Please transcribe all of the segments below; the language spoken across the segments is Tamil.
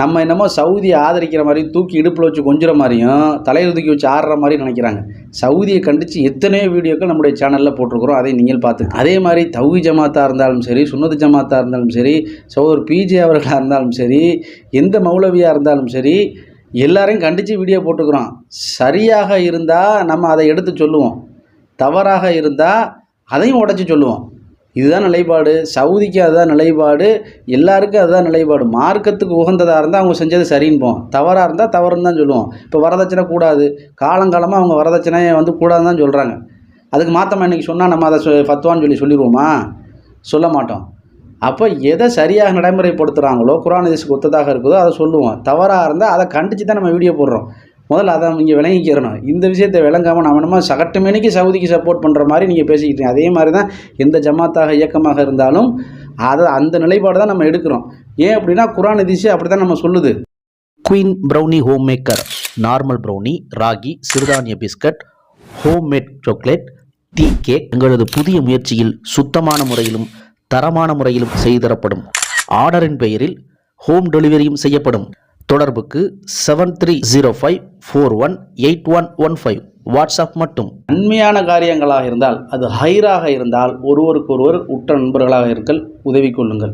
நம்ம என்னமோ சவுதியை ஆதரிக்கிற மாதிரியும் தூக்கி இடுப்பில் வச்சு கொஞ்சுற மாதிரியும் தலையில் தூக்கி வச்சு ஆடுற மாதிரி நினைக்கிறாங்க. சவுதியை கண்டித்து எத்தனையோ வீடியோக்கள் நம்முடைய சேனலில் போட்டிருக்கிறோம். அதை நீங்கள் பார்த்து அதே மாதிரி தௌஹி ஜமாத்தாக இருந்தாலும் சரி சுன்னது ஜமாத்தாக இருந்தாலும் சரி சோர் பிஜே அவர்களாக இருந்தாலும் சரி எந்த மௌலவியாக இருந்தாலும் சரி எல்லாரையும் கண்டித்து வீடியோ போட்டுக்கிறோம் சரியாக இருந்தால் நம்ம அதை எடுத்து சொல்லுவோம். தவறாக இருந்தால் அதையும் உடச்சி சொல்லுவோம். இதுதான் நிலைப்பாடு. சவுதிக்கு அதுதான் நிலைப்பாடு. எல்லாருக்கும் அதுதான் நிலைப்பாடு. மார்க்கத்துக்கு உகந்ததாக இருந்தால் அவங்க செஞ்சது சரின்போம் தவறாக இருந்தால் தவறுன்னு தான் சொல்லுவோம். இப்போ வரதட்சணை கூடாது. காலங்காலமாக அவங்க வரதட்சணையை வந்து கூடாதுன்னு தான் சொல்கிறாங்க அதுக்கு மாற்றமாக இன்றைக்கி சொன்னால் நம்ம அதை சொ- சொல்லி சொல்லிடுவோமா சொல்ல மாட்டோம். அப்போ எதை சரியாக நடைமுறைப்படுத்துகிறாங்களோ குரான் இதுக்கு ஒத்ததாக இருக்குதோ அதை சொல்லுவோம். தவறாக இருந்தால் அதை கண்டித்து தான் நம்ம வீடியோ போடுறோம். முதல்ல அதை நீங்கள் விளங்கிக்கிறணும். இந்த விஷயத்தை விளங்காமல் நம்ம என்னமோ சகட்டு மணிக்கு சவுதிக்கு சப்போர்ட் பண்ணுற மாதிரி நீங்கள் பேசிக்கிட்டீங்க அதே மாதிரி தான் எந்த ஜமாத்தாக இயக்கமாக இருந்தாலும் அதை அந்த நிலைப்பாடு தான் நம்ம எடுக்கிறோம். ஏன் அப்படின்னா குரான் ஹதீஸே அப்படி தான் நம்ம சொல்லுது. Queen brownie home maker normal brownie ragi சிறுதானிய biscuit home made chocolate tea cake எங்களது புதிய முயற்சியில் சுத்தமான முறையிலும் தரமான முறையிலும் செய்து தரப்படும். ஆர்டரின் பெயரில் ஹோம் டெலிவரியும் செய்யப்படும். தொடர்புக்கு seven three zero five four one eight one one five WhatsApp மட்டும். நன்மையான காரியங்களாக இருந்தால் அது ஹைராக இருந்தால் ஒருவருக்கொருவர் உற்ற நண்பர்களாக இருக்கல் உதவி கொள்ளுங்கள்.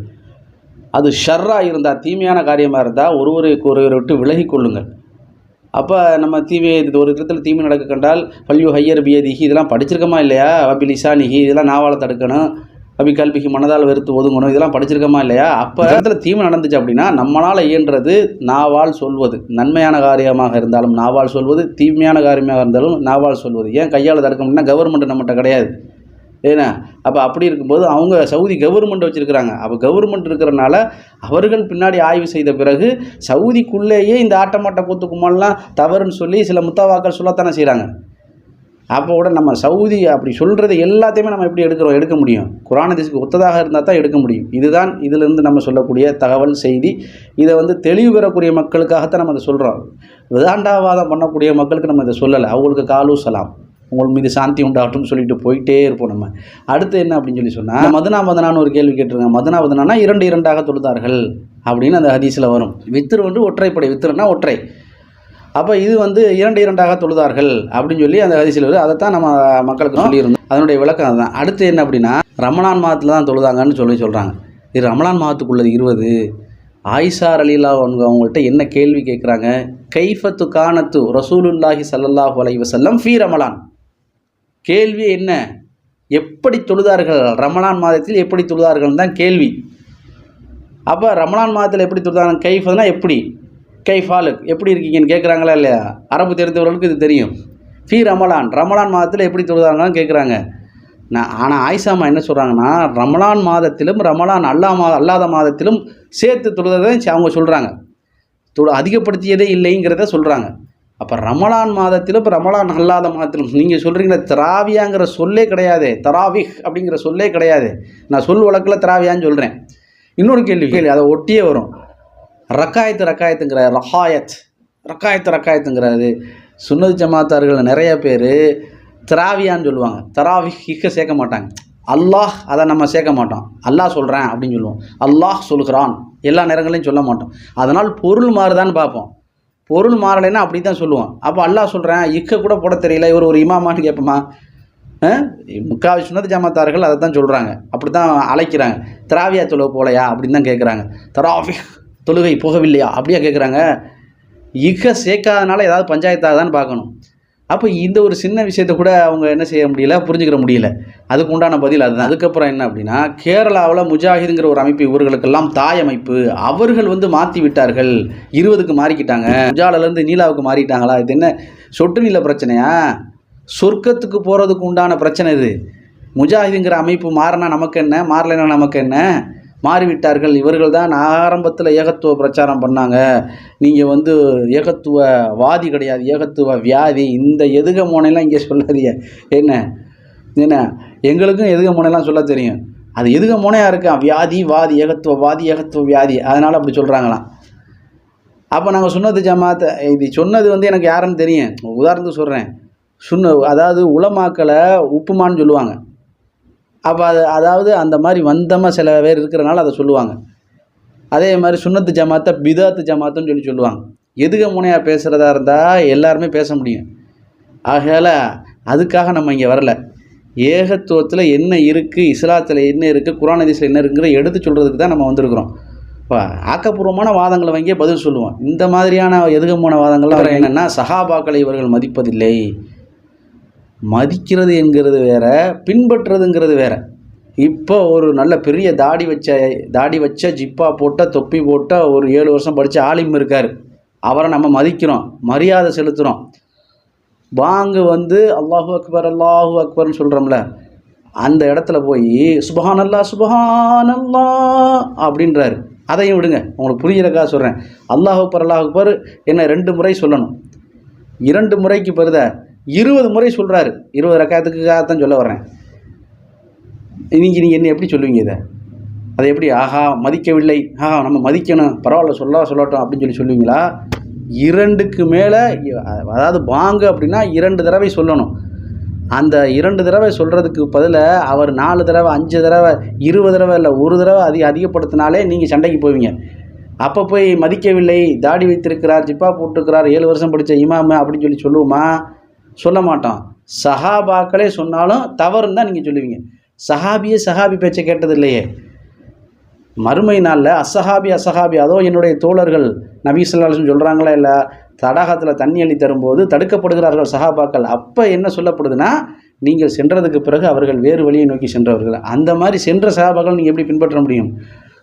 அது ஷர்ராக இருந்தால் தீமையான காரியமாக இருந்தால் ஒருவருக்கு ஒருவரை விட்டு விலகி கொள்ளுங்கள். அப்போ நம்ம தீமை இது ஒரு இடத்துல தீமை நடக்க கண்டால் பல்யூ ஹையர் பியதிஹி இதெல்லாம் படிச்சிருக்கோமா இல்லையா? அபிலிசா நிகி இதெல்லாம் நாவால் தடுக்கணும். கவி கல்விக்கு மனதால் வெறுத்து ஒதுங்கணும். இதெல்லாம் படிச்சிருக்கமா இல்லையா? அப்போ இடத்துல தீமை நடந்துச்சு அப்படின்னா நம்மளால் இயன்றது நாவால் சொல்வது. நன்மையான காரியமாக இருந்தாலும் நாவால் சொல்வது தீமையான காரியமாக இருந்தாலும் நாவால் சொல்வது. ஏன் கையால் தடுக்க முடியும்னா கவர்மெண்ட் நம்மகிட்ட கிடையாது. ஏன்னா அப்போ அப்படி இருக்கும்போது அவங்க சவுதி கவர்மெண்ட் வச்சுருக்கிறாங்க. அப்போ கவர்மெண்ட் இருக்கிறனால அவர்கள் பின்னாடி ஆய்வு செய்த பிறகு சவுதிக்குள்ளேயே இந்த ஆட்டமாட்ட கூத்து தவறுன்னு சொல்லி சில முத்தாவாக்கள் சொல்லத்தானே செய்கிறாங்க அப்போ கூட நம்ம சவுதி அப்படி சொல்கிறது எல்லாத்தையுமே நம்ம எப்படி எடுக்கிறோம்? எடுக்க முடியும். குரான் ஒத்ததாக இருந்தால் தான் எடுக்க முடியும். இதுதான் இதிலிருந்து நம்ம சொல்லக்கூடிய தகவல் செய்தி. இதை வந்து தெளிவு பெறக்கூடிய மக்களுக்காகத்தான் நம்ம அதை சொல்கிறோம் விதாண்டாவாதம் பண்ணக்கூடிய மக்களுக்கு நம்ம இதை சொல்லலை. அவங்களுக்கு காலு சலாம். உங்கள் மீது சாந்தி உண்டாகட்டும்னு சொல்லிட்டு போயிட்டே இருப்போம் நம்ம. அடுத்து என்ன அப்படின்னு சொல்லி சொன்னால் மதுனா மதனான்னு ஒரு கேள்வி கேட்டிருக்காங்க. மதுனா மதனானா இரண்டு இரண்டாக தொழுதார்கள் அப்படின்னு அந்த ஹதீஸில் வரும். வித்திரு வந்து ஒற்றைப்படை. வித்திருன்னா ஒற்றை. அப்போ இது வந்து இரண்டு இரண்டாக தொழுதார்கள் அப்படின்னு சொல்லி அந்த ஹதீஸில் வருது. அதைத்தான் நம்ம மக்களுக்கு சொல்லியிருந்தோம். அதனுடைய விளக்கம் அதுதான். அடுத்து என்ன அப்படின்னா ரமலான் மாதத்தில் தான் தொழுதாங்கன்னு சொல்லி சொல்கிறாங்க இது ரமலான் மாதத்துக்குள்ளது இருபது. ஆயிஷார் அலிலா அவங்க அவங்கள்ட்ட என்ன கேள்வி கேட்குறாங்க? கைஃபத்து கானத்து ரசூலுல்லாஹி ஸல்லல்லாஹு அலைஹி வஸல்லம் ஃபீ ரமலான். கேள்வி என்ன? எப்படி தொழுதார்கள்? ரமலான் மாதத்தில் எப்படி தொழுதார்கள் தான் கேள்வி. அப்போ ரமலான் மாதத்தில் எப்படி தொழுதாங்க? கைஃபதுனா எப்படி? கை ஃபாலுக் எப்படி இருக்கீங்கன்னு கேட்குறாங்களா இல்லையா? அரபு தெரிந்தவர்களுக்கு இது தெரியும். ஃபீ ரமலான். ரமலான் மாதத்தில் எப்படி தொழுதாங்கன்னு கேட்குறாங்க நான் ஆனால் ஆயிஷாமா என்ன சொல்கிறாங்கன்னா ரமலான் மாதத்திலும் ரமலான் அல்லா மா அல்லாத மாதத்திலும் சேர்த்து தொழுததை அவங்க சொல்கிறாங்க தொழு அதிகப்படுத்தியதே இல்லைங்கிறத சொல்கிறாங்க அப்போ ரமலான் மாதத்திலும் இப்போ ரமலான் அல்லாத மாதத்திலும் நீங்கள் சொல்கிறீங்களே தராவியாங்கிற சொல்லே கிடையாது. தராவிஹ் அப்படிங்கிற சொல்லே கிடையாது. நான் சொல் வழக்கில் தராவியான்னு சொல்கிறேன் இன்னொரு கேள்வி கேள்வி அதை ஒட்டியே வரும். ரக்காயத்து ரக்காயத்துங்கிற ரஹாயத் ரக்காயத்து ரக்காயத்துங்கிறது சுன்னது ஜமாத்தார்கள் நிறைய பேர் திராவியான்னு சொல்லுவாங்க. தராவிஹிக்க சேர்க்க மாட்டாங்க. அல்லாஹ் அதை நம்ம சேர்க்க மாட்டோம். அல்லாஹ் சொல்கிறேன் அப்படின்னு சொல்லுவோம். அல்லாஹ் சொல்கிறான். எல்லா நேரங்களையும் சொல்ல மாட்டோம். அதனால் பொருள் மாறுதான்னு பார்ப்போம். பொருள் மாறலைன்னா அப்படி தான் சொல்லுவோம். அப்போ அல்லாஹ் சொல்கிறேன் இக்க கூட போட தெரியல. இவர் ஒரு இமாமான்னு கேட்போமா? முக்கால் சுனது ஜமாத்தார்கள் அதை தான் சொல்கிறாங்க அப்படி தான் அழைக்கிறாங்க. திராவியா தொழுக போலையா? அப்படின்னு தான் கேட்குறாங்க. தராவி தொழுகை போகவில்லையா? அப்படியா கேட்குறாங்க இக சேர்க்காதனால ஏதாவது பஞ்சாயத்தாதான்னு பார்க்கணும். அப்போ இந்த ஒரு சின்ன விஷயத்தை கூட அவங்க என்ன செய்ய முடியல? புரிஞ்சுக்கிற முடியல. அதுக்கு உண்டான பதில் அதுதான். அதுக்கப்புறம் என்ன அப்படின்னா கேரளாவில் முஜாஹிதுங்கிற ஒரு அமைப்பு இவர்களுக்கெல்லாம் தாய் அமைப்பு. அவர்கள் வந்து மாற்றி விட்டார்கள். இருபதுக்கு மாறிக்கிட்டாங்க. முஜாலிலேருந்து நீலாவுக்கு மாறிட்டாங்களா? இது என்ன சொட்டு நில பிரச்சனையா? சொர்க்கத்துக்கு போகிறதுக்கு உண்டான பிரச்சனை இது. முஜாஹிதுங்கிற அமைப்பு மாறினா நமக்கு என்ன? மாறலைன்னா நமக்கு என்ன? மாறிவிட்டார்கள். இவர்கள் தான் ஆரம்பத்தில் ஏகத்துவ பிரச்சாரம் பண்ணாங்க. நீங்கள் வந்து ஏகத்துவ வாதி கிடையாது. ஏகத்துவ வியாதி. இந்த எதுக மோனைலாம் இங்கே சொல்லாதீங்க. என்ன? என்ன? எங்களுக்கும் எதுக மோனைலாம் சொல்ல தெரியும். அது எதுக மோனையாக இருக்கா? வியாதி வாதி ஏகத்துவ வாதி ஏகத்துவ வியாதி. அதனால் அப்படி சொல்கிறாங்களாம் அப்போ நாங்கள் சொன்னது ஜமாத்தை இது சொன்னது வந்து எனக்கு யாருன்னு தெரியும். உதாரணத்துக்கு சொல்கிறேன் சுண்ண அதாவது உளமாக்களை உப்புமான்னு சொல்லுவாங்க. அப்போ அது அதாவது அந்த மாதிரி வந்தமாக சில பேர் இருக்கிறனால அதை சொல்லுவாங்க. அதே மாதிரி சுன்னத்து ஜமாத்தை பிதாத்து ஜமாத்துன்னு சொல்லி சொல்லுவாங்க. எதுக முனையாக பேசுகிறதா இருந்தால் எல்லாருமே பேச முடியும். ஆகையால் அதுக்காக நம்ம இங்கே வரல. ஏகத்துவத்தில் என்ன இருக்குது இஸ்லாத்தில் என்ன இருக்குது குரான் ஹதீஸில் என்ன இருக்குங்கிற எடுத்து சொல்கிறதுக்கு தான் நம்ம வந்திருக்கிறோம். இப்போ ஆக்கப்பூர்வமான வாதங்களை வாங்கியே பதில் சொல்லுவோம். இந்த மாதிரியான எதுகமான வாதங்கள்லாம் என்னென்னா சஹாபாக்களை இவர்கள் மதிப்பதில்லை. மதிக்கிறது என்கிறது வேற பின்பற்றுறதுங்கிறது வேற. இப்போ ஒரு நல்ல பெரிய தாடி வச்ச தாடி வச்ச ஜிப்பா போட்ட தொப்பி போட்ட ஒரு ஏழு வருஷம் படித்த ஆலிம் இருக்கார். அவரை நம்ம மதிக்கிறோம் மரியாதை செலுத்துகிறோம் வாங்கு வந்து அல்லாஹு அக்பர் அல்லாஹு அக்பர்னு சொல்கிறோம்ல அந்த இடத்துல போய் சுபஹானல்லா சுபஹானல்லா அப்படின்றாரு. அதையும் விடுங்க உங்களுக்கு புரிகிறக்கா சொல்கிறேன் அல்லாஹ் அக்பர் அல்லாஹ் அக்பர் என்ன ரெண்டு முறை சொல்லணும். இரண்டு முறைக்கு பெருத இருபது முறை சொல்கிறாரு இருபது ரக்காயத்துக்காகத்தான் சொல்ல வர்றேன். நீங்கள் நீங்கள் என்ன எப்படி சொல்லுவீங்க இதை? அதை எப்படி ஆஹா மதிக்கவில்லை ஆஹா நம்ம மதிக்கணும் பரவாயில்ல சொல்ல சொல்லட்டும் அப்படின்னு சொல்லி சொல்லுவீங்களா? இரண்டுக்கு மேலே அதாவது வாங்க அப்படின்னா இரண்டு தடவை சொல்லணும். அந்த இரண்டு தடவை சொல்கிறதுக்கு பதிலாக அவர் நாலு தடவை அஞ்சு தடவை இருபது தடவை இல்லை ஒரு தடவை அதிக அதிகப்படுத்தினாலே நீங்கள் சண்டைக்கு போவீங்க. அப்போ போய் மதிக்கவில்லை தாடி வைத்திருக்கிறார் ஜிப்பா போட்டிருக்கிறார் ஏழு வருஷம் படித்த இமாமு அப்படின்னு சொல்லி சொல்லுவோமா? சொல்ல மாட்டோம் சஹாபாக்களே சொன்னாலும் தவறுன்னு தான் நீங்கள் சொல்லுவீங்க. சஹாபியே சஹாபி பேச்சை கேட்டது இல்லையே. மறுமை நாளில் அசஹாபி அசஹாபி அதோ என்னுடைய தோழர்கள் நபி சொல்லாலும் சொல்கிறாங்களா இல்லை தடாகத்தில் தண்ணி அள்ளி தரும்போது தடுக்கப்படுகிறார்கள் சஹாபாக்கள். அப்போ என்ன சொல்லப்படுதுன்னா நீங்கள் சென்றதுக்கு பிறகு அவர்கள் வேறு வழியை நோக்கி சென்றவர்கள். அந்த மாதிரி சென்ற சஹாபாக்கள் நீங்கள் எப்படி பின்பற்ற முடியும்?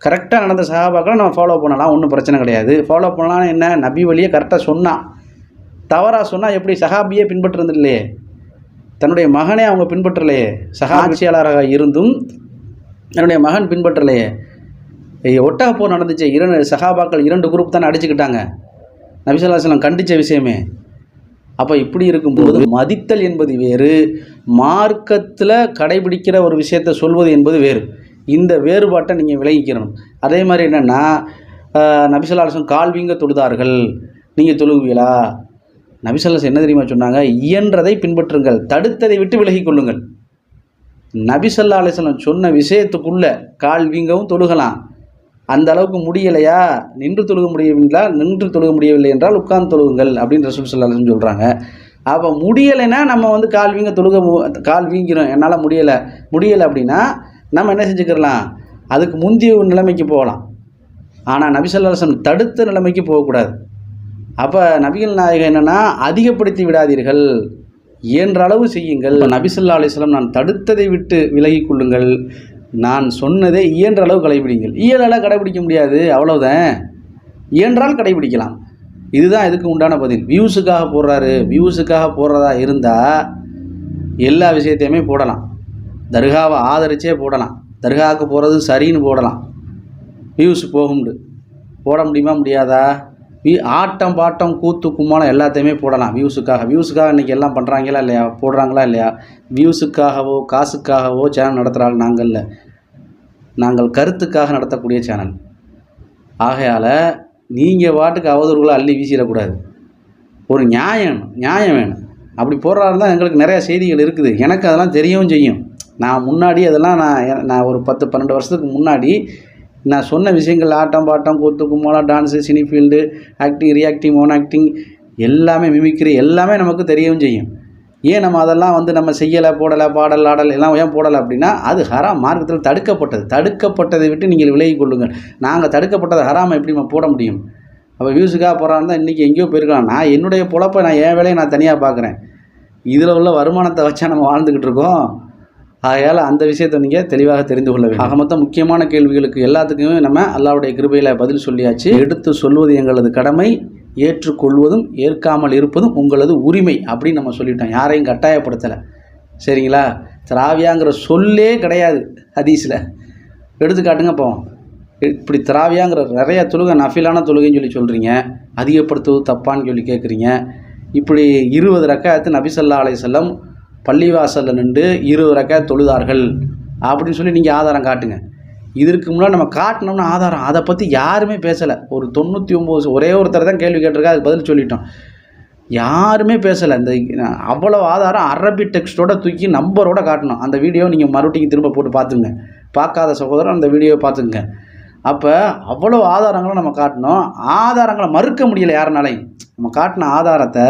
கரெக்டாக நடந்த சகாபாக்களை நம்ம ஃபாலோ பண்ணலாம். ஒன்றும் பிரச்சனை கிடையாது. ஃபாலோ பண்ணலாம் என்ன? நபி வழியை கரெக்டாக சொன்னான். தவறாக சொன்னால் எப்படி சஹாபியே பின்பற்றுறது இல்லையே தன்னுடைய மகனே அவங்க பின்பற்றலையே? சகாட்சியாளராக இருந்தும் தன்னுடைய மகன் பின்பற்றலையே? ஒட்டக போர் நடந்துச்சு. இரண்டு சகாபாக்கள் இரண்டு குரூப் தானே அடிச்சுக்கிட்டாங்க. நபிசல்லாஸ்லாம் கண்டித்த விஷயமே. அப்போ இப்படி இருக்கும்போது மதித்தல் என்பது வேறு மார்க்கத்தில் கடைபிடிக்கிற ஒரு விஷயத்தை சொல்வது என்பது வேறு. இந்த வேறுபாட்டை நீங்கள் விளங்கிக்கிறணும் அதே மாதிரி என்னென்னா நபிசல்லாசன் கால்வீங்க தொழுதார்கள் நீங்கள் தொழுவீங்களா? நபிசல்லஸ் என்ன தெரியுமா சொன்னாங்க? இயன்றதை பின்பற்றுங்கள் தடுத்ததை விட்டு விலகி கொள்ளுங்கள். நபிசல்லா அலிஸ்லாம் சொன்ன விஷயத்துக்குள்ள கால் வீங்கவும் தொழுகலாம். அந்த அளவுக்கு முடியலையா? நின்று தொழுக முடியவில்லை நின்று தொழுக முடியவில்லை என்றால் உட்கார்ந்து தொழுகுங்கள் அப்படின்னு ரசூல் சல்லாஹம் சொல்கிறாங்க அப்போ முடியலைன்னா நம்ம வந்து கால் வீங்க தொழுக மு- கால் வீங்கிறோம் என்னால் முடியலை. முடியலை அப்படின்னா நம்ம என்ன செஞ்சுக்கிறலாம் அதுக்கு முந்திய நிலைமைக்கு போகலாம். ஆனால் நபிசல்லாசன் தடுத்த நிலைமைக்கு போகக்கூடாது. அப்போ நபிகள் நாயகம் என்னென்னா அதிகப்படுத்தி விடாதீர்கள். இயன்றளவு செய்யுங்கள். இப்ப நபிசல்லா அலிஸ்லாம் நான் தடுத்ததை விட்டு விலகிக் கொள்ளுங்கள். நான் சொன்னதை இயன்ற அளவு கடைபிடிங்கள். இயலால் கடைபிடிக்க முடியாது அவ்வளோதான் இயன்றால் கடைபிடிக்கலாம். இதுதான் இதுக்கு உண்டான பதில். வியூஸுக்காக போடுறாரு வியூஸுக்காக போடுறதா இருந்தால் எல்லா விஷயத்தையுமே போடலாம். தர்காவை ஆதரிச்சே போடலாம். தர்காவுக்கு போகிறது சரின்னு போடலாம். வியூஸ் போகும்ண்டு. போட முடியுமா முடியாதா? ஆட்டம் பாட்டம் கூத்து கும்மாளம் எல்லாத்தையுமே போடலாம். வியூஸுக்காக. வியூஸுக்காக இன்றைக்கி எல்லாம் பண்ணுறாங்களா இல்லையா? போடுறாங்களா இல்லையா? வியூஸுக்காகவோ காசுக்காகவோ சேனல் நடத்துகிறாள் நாங்கள் இல்லை நாங்கள் கருத்துக்காக நடத்தக்கூடிய சேனல் ஆகையால் நீங்கள் பாட்டுக்கு அவதூறுகளை அள்ளி வீசிடக்கூடாது. ஒரு நியாயம் வேணும் நியாயம் வேணும். அப்படி போடுறாருந்தால் எங்களுக்கு நிறையா செய்திகள் இருக்குது. எனக்கு அதெல்லாம் தெரியவும் செய்யும். நான் முன்னாடி அதெல்லாம் நான் நான் ஒரு பத்து பன்னெண்டு வருஷத்துக்கு முன்னாடி நான் சொன்ன விஷயங்கள் ஆட்டம் பாட்டம் கூத்து கும்மாளம் dance cine field acting reacting own acting எல்லாமே மிமிக்ரி எல்லாமே நமக்கு தெரியவும் செய்யும். ஏன் நம்ம அதெல்லாம் வந்து நம்ம செய்யலை போடலை பாடல் ஆடல் எல்லாம் ஏன் போடலை அப்படின்னா அது ஹராம் மார்க்கத்தில் தடுக்கப்பட்டது. தடுக்கப்பட்டதை விட்டு நீங்கள் விலகிக் கொள்ளுங்கள். நாங்கள் தடுக்கப்பட்டதை ஹராமை எப்படி நம்ம போட முடியும்? அப்போ வியூஸுக்காக போகிறாருந்தா இன்றைக்கி எங்கேயோ போயிருக்கலாம். நான் என்னுடைய பொழப்பை நான் என் வேலையை நான் தனியாக பார்க்குறேன். இதில் உள்ள வருமானத்தை வச்சா நம்ம வாழ்ந்துக்கிட்டு இருக்கோம். ஆகையால் அந்த விஷயத்தை நீங்கள் தெளிவாக தெரிந்து கொள்ள வேண்டும். ஆக மொத்தம் முக்கியமான கேள்விகளுக்கு எல்லாத்துக்குமே நம்ம அல்லாவுடைய கிருபையில் பதில் சொல்லியாச்சு. எடுத்து சொல்வது எங்களது கடமை ஏற்றுக்கொள்வதும் ஏற்காமல் இருப்பதும் உங்களது உரிமை அப்படின்னு நம்ம சொல்லிட்டோம். யாரையும் கட்டாயப்படுத்தலை. சரிங்களா? திராவியாங்கிற சொல்லே கிடையாது ஹதீஸில். எடுத்துக்காட்டுங்க இப்போ. இப்படி திராவியாங்கிற நிறைய தொழுகை நஃபிலான தொழுகைன்னு சொல்லி சொல்கிறீங்க அதிகப்படுத்துவது தப்பான்னு சொல்லி கேட்குறீங்க இப்படி இருபது ரக்காயத்து நபிசல்லா செல்லம் பள்ளிவாசலில் நின்று இருபது ரக்காயத் தொழுதார்கள். அப்படின்னு சொல்லி நீங்கள் ஆதாரம் காட்டுங்க. இதற்கு முன்னாடி நம்ம காட்டினோம்னா ஆதாரம் அதை பற்றி யாருமே பேசலை. ஒரு தொண்ணூற்றி ஒம்பது ஒரே ஒருத்தர் தான் கேள்வி கேட்டிருக்கா அதுக்கு பதில் சொல்லிட்டோம். யாருமே பேசலை. இந்த அவ்வளோ ஆதாரம் அரபி டெக்ஸ்ட்டோட தூக்கி நம்பரோட காட்டணும். அந்த வீடியோ நீங்கள் மறுபடியும் திரும்ப போட்டு பார்த்துங்க. பார்க்காத சகோதரம் அந்த வீடியோவை பார்த்துங்க அப்போ அவ்வளோ ஆதாரங்களை நம்ம காட்டணும். ஆதாரங்களை மறுக்க முடியல யாருனாலையும். நம்ம காட்டின ஆதாரத்தை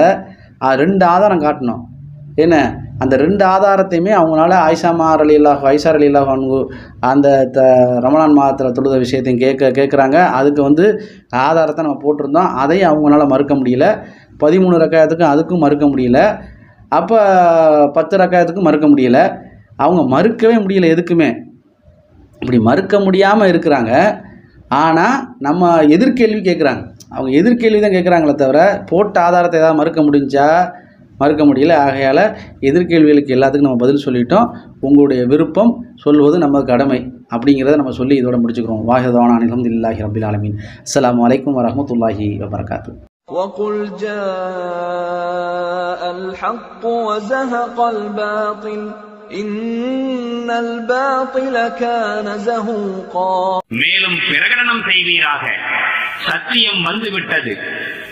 ரெண்டு ஆதாரம் காட்டணும். என்ன? அந்த ரெண்டு ஆதாரத்தையுமே அவங்களால ஆயிஷாமார் அலி இல்லாஹ் ஐசார் அலி இல்லாஹ் அந்த த ரமலான் மாதத்தில் தொழுத விஷயத்தையும் கேட்க கேட்குறாங்க. அதுக்கு வந்து ஆதாரத்தை நம்ம போட்டிருந்தோம். அதையும் அவங்களால மறுக்க முடியல. பதிமூணு ரக்காயத்துக்கும் அதுக்கும் மறுக்க முடியல. அப்போ பத்து ரக்காயத்துக்கும் மறுக்க முடியல. அவங்க மறுக்கவே முடியல எதுக்குமே. இப்படி மறுக்க முடியாமல் இருக்கிறாங்க. ஆனால் நம்ம எதிர்கேள்வி கேட்குறாங்க. அவங்க எதிர்கேள்வி தான் கேட்குறாங்களே தவிர போட்ட ஆதாரத்தை ஏதாவது மறுக்க முடிஞ்சா மறுக்க முடியல ஆகையால் எதிர்கேள்விகளுக்கு எல்லாத்துக்கும் நம்ம பதில் சொல்லிட்டோம் உங்களுடைய விருப்பம் சொல்வது நம்ம கடமை அப்படிங்கிறத நம்ம சொல்லி இதோட முடிச்சுக்கிறோம் வாஹிதவான அனிலம் இல்லாஹி ரபில் ஆலமீன் அஸ்ஸலாமு அலைக்கும் வரஹ்மத்துல்லாஹி வபரகாத்து وقل جاء الحق وزهق الباطل إن الباطل كان زهوقا மேலும் பிரகடனம் செய்வீராக சத்தியம் வந்துவிட்டது